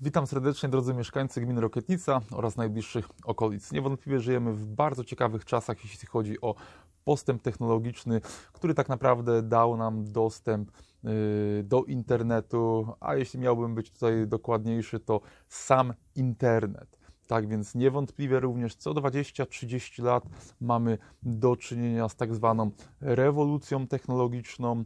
Witam serdecznie drodzy mieszkańcy gminy Rokietnica oraz najbliższych okolic. Niewątpliwie żyjemy w bardzo ciekawych czasach, jeśli chodzi o postęp technologiczny, który tak naprawdę dał nam dostęp yy, do internetu, a jeśli miałbym być tutaj dokładniejszy, to sam internet. Tak więc niewątpliwie również co 20-30 lat mamy do czynienia z tak zwaną rewolucją technologiczną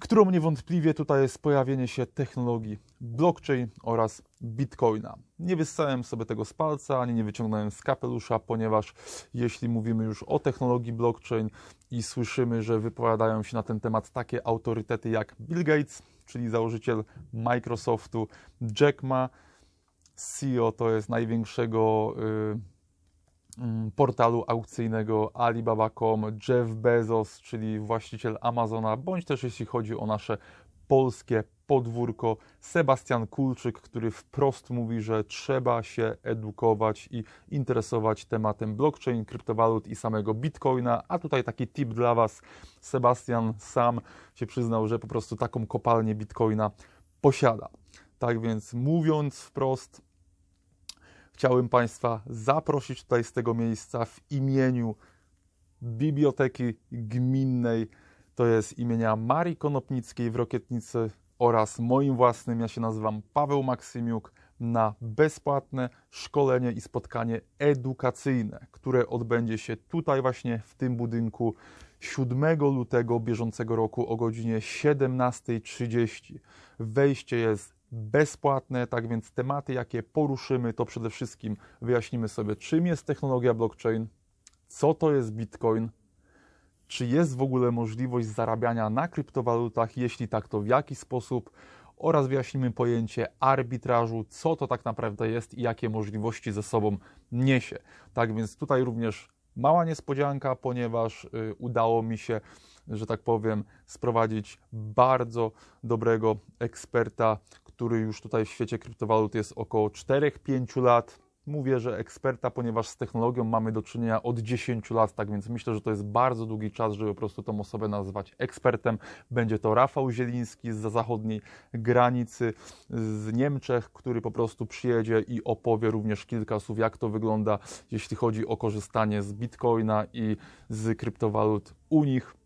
którą niewątpliwie tutaj jest pojawienie się technologii blockchain oraz bitcoina. Nie wyssałem sobie tego z palca, ani nie wyciągnąłem z kapelusza, ponieważ jeśli mówimy już o technologii blockchain i słyszymy, że wypowiadają się na ten temat takie autorytety jak Bill Gates, czyli założyciel Microsoftu, Jack Ma, CEO to jest największego yy, portalu aukcyjnego Alibaba.com, Jeff Bezos, czyli właściciel Amazona, bądź też jeśli chodzi o nasze polskie podwórko, Sebastian Kulczyk, który wprost mówi, że trzeba się edukować i interesować tematem blockchain, kryptowalut i samego bitcoina. A tutaj taki tip dla Was. Sebastian sam się przyznał, że po prostu taką kopalnię bitcoina posiada. Tak więc mówiąc wprost, chciałbym Państwa zaprosić tutaj z tego miejsca w imieniu Biblioteki Gminnej. To jest imienia Marii Konopnickiej w Rokietnicy oraz moim własnym. Ja się nazywam Paweł Maksymiuk na bezpłatne szkolenie i spotkanie edukacyjne, które odbędzie się tutaj właśnie w tym budynku 7 lutego bieżącego roku o godzinie 17.30. Wejście jest bezpłatne, tak więc tematy, jakie poruszymy, to przede wszystkim wyjaśnimy sobie, czym jest technologia blockchain, co to jest Bitcoin, czy jest w ogóle możliwość zarabiania na kryptowalutach, jeśli tak, to w jaki sposób, oraz wyjaśnimy pojęcie arbitrażu, co to tak naprawdę jest i jakie możliwości ze sobą niesie. Tak więc tutaj również mała niespodzianka, ponieważ y, udało mi się że tak powiem, sprowadzić bardzo dobrego eksperta, który już tutaj w świecie kryptowalut jest około 4-5 lat. Mówię, że eksperta, ponieważ z technologią mamy do czynienia od 10 lat, tak więc myślę, że to jest bardzo długi czas, żeby po prostu tą osobę nazwać ekspertem. Będzie to Rafał Zieliński z zachodniej granicy z Niemczech, który po prostu przyjedzie i opowie również kilka słów, jak to wygląda, jeśli chodzi o korzystanie z bitcoina i z kryptowalut u nich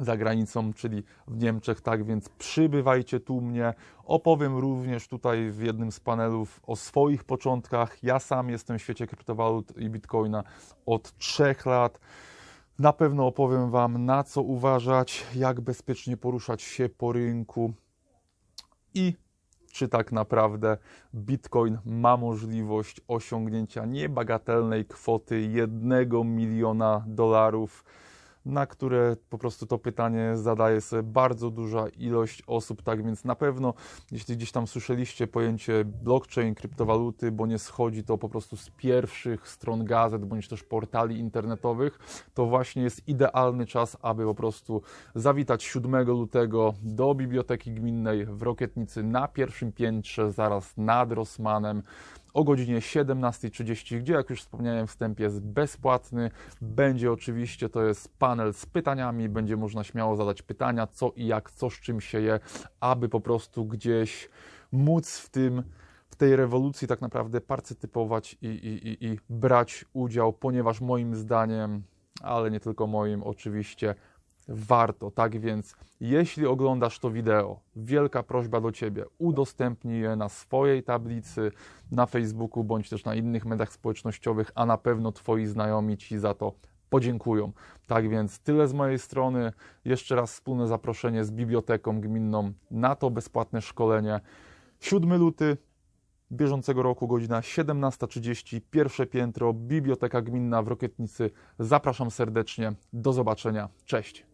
za granicą, czyli w Niemczech, tak więc przybywajcie tu mnie. Opowiem również tutaj w jednym z panelów o swoich początkach. Ja sam jestem w świecie kryptowalut i bitcoina od trzech lat. Na pewno opowiem Wam, na co uważać, jak bezpiecznie poruszać się po rynku i czy tak naprawdę Bitcoin ma możliwość osiągnięcia niebagatelnej kwoty 1 miliona dolarów na które po prostu to pytanie zadaje sobie bardzo duża ilość osób, tak więc na pewno, jeśli gdzieś tam słyszeliście pojęcie blockchain, kryptowaluty, bo nie schodzi to po prostu z pierwszych stron gazet, bądź też portali internetowych, to właśnie jest idealny czas, aby po prostu zawitać 7 lutego do Biblioteki Gminnej w Rokietnicy na pierwszym piętrze, zaraz nad Rosmanem o godzinie 17.30, gdzie jak już wspomniałem wstęp jest bezpłatny. Będzie oczywiście, to jest panel z pytaniami, będzie można śmiało zadać pytania, co i jak, co z czym się je, aby po prostu gdzieś móc w tym w tej rewolucji tak naprawdę partycypować i, i, i, i brać udział, ponieważ moim zdaniem, ale nie tylko moim oczywiście, warto. Tak więc, jeśli oglądasz to wideo, wielka prośba do Ciebie, udostępnij je na swojej tablicy, na Facebooku bądź też na innych mediach społecznościowych, a na pewno Twoi znajomi Ci za to podziękują. Tak więc tyle z mojej strony. Jeszcze raz wspólne zaproszenie z biblioteką gminną na to bezpłatne szkolenie. 7 luty bieżącego roku, godzina 17.30, pierwsze piętro, Biblioteka Gminna w Rokietnicy. Zapraszam serdecznie. Do zobaczenia. Cześć.